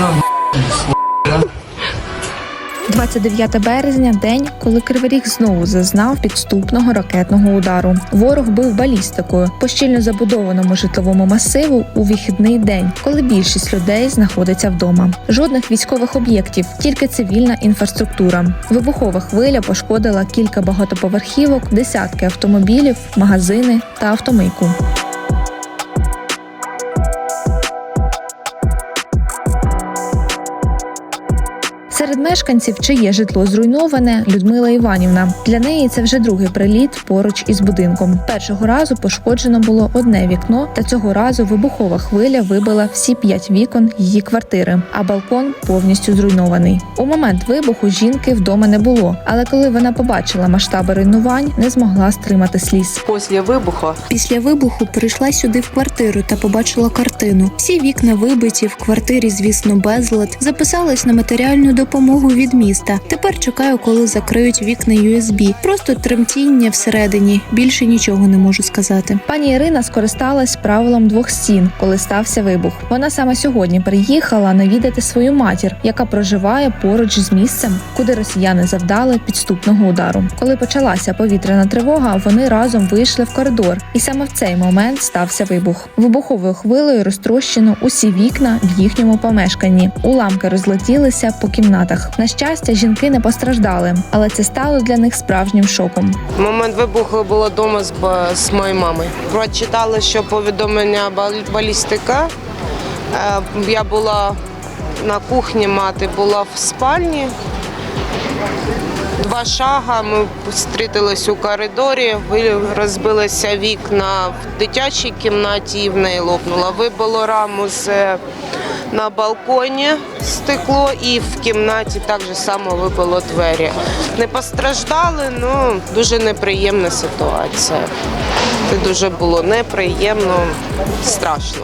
лежав, 29 березня день, коли Кривий Ріг знову зазнав підступного ракетного удару. Ворог бив балістикою по щільно забудованому житловому масиву у вихідний день, коли більшість людей знаходиться вдома. Жодних військових об'єктів, тільки цивільна інфраструктура. Вибухова хвиля пошкодила кілька багатоповерхівок, десятки автомобілів, магазини та автомийку. Мешканців, чиє житло зруйноване, Людмила Іванівна. Для неї це вже другий приліт поруч із будинком. Першого разу пошкоджено було одне вікно, та цього разу вибухова хвиля вибила всі п'ять вікон її квартири, а балкон повністю зруйнований. У момент вибуху жінки вдома не було, але коли вона побачила масштаби руйнувань, не змогла стримати сліз. Після вибуху Після вибуху прийшла сюди в квартиру та побачила картину. Всі вікна вибиті, в квартирі, звісно, безлад. Записалась на матеріальну допомогу від міста. Тепер чекаю, коли закриють вікна USB. Просто тремтіння всередині. Більше нічого не можу сказати. Пані Ірина скористалась правилом двох стін, коли стався вибух. Вона саме сьогодні приїхала навідати свою матір, яка проживає поруч з місцем, куди росіяни завдали підступного удару. Коли почалася повітряна тривога, вони разом вийшли в коридор, і саме в цей момент стався вибух. Вибуховою хвилею розтрощено усі вікна в їхньому помешканні. Уламки розлетілися по кімнатах. На щастя, жінки не постраждали, але це стало для них справжнім шоком. момент вибуху була вдома з, з моєю мамою. Прочитала, що повідомлення балістика. Е, Я була на кухні, мати була в спальні. Два шага. Ми зустрілись у коридорі, розбилися вікна в дитячій кімнаті і в неї лопнула. Вибило раму з е, на балконі стекло і в кімнаті так же само вибило двері. Не постраждали, ну дуже неприємна ситуація. Це дуже було неприємно, страшно.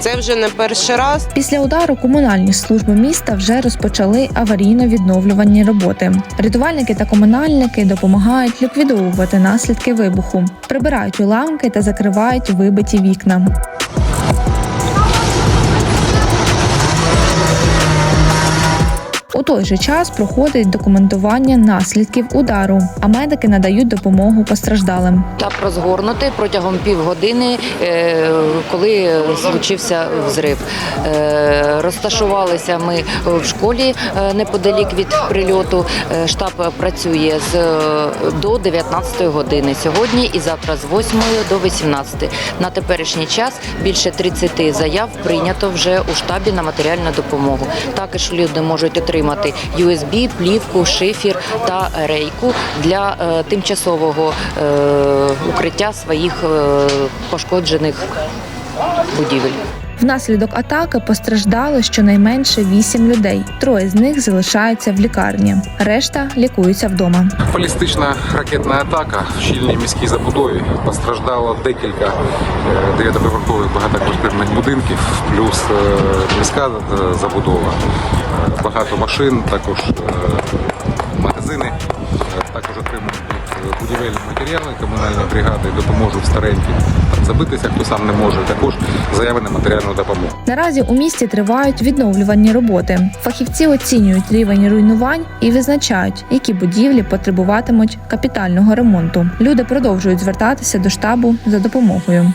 Це вже не перший раз. Після удару комунальні служби міста вже розпочали аварійно-відновлювані роботи. Рятувальники та комунальники допомагають ліквідовувати наслідки вибуху, прибирають уламки та закривають вибиті вікна. У той же час проходить документування наслідків удару, а медики надають допомогу постраждалим. Штаб розгорнутий протягом півгодини, е, коли случився взрив. Е, Розташувалися ми в школі е, неподалік від прильоту. Штаб працює з до 19 години сьогодні і завтра з 8 до 18. На теперішній час більше 30 заяв прийнято вже у штабі на матеріальну допомогу. Також люди можуть отримати USB, плівку, шифір та рейку для е, тимчасового е, укриття своїх е, пошкоджених будівель. Внаслідок атаки постраждало щонайменше 8 людей. Троє з них залишаються в лікарні, решта лікуються вдома. Балістична ракетна атака в щільній міській забудові постраждало декілька е, дев'ятиповерхових багатоквартирних будинків, плюс е, міська е, забудова, багато машин, також магазини. Також отримують будівельні матеріали комунальні бригади, допоможуть стареньким забитися, хто сам не може. Також заяви на матеріальну допомогу. Наразі у місті тривають відновлювані роботи. Фахівці оцінюють рівень руйнувань і визначають, які будівлі потребуватимуть капітального ремонту. Люди продовжують звертатися до штабу за допомогою.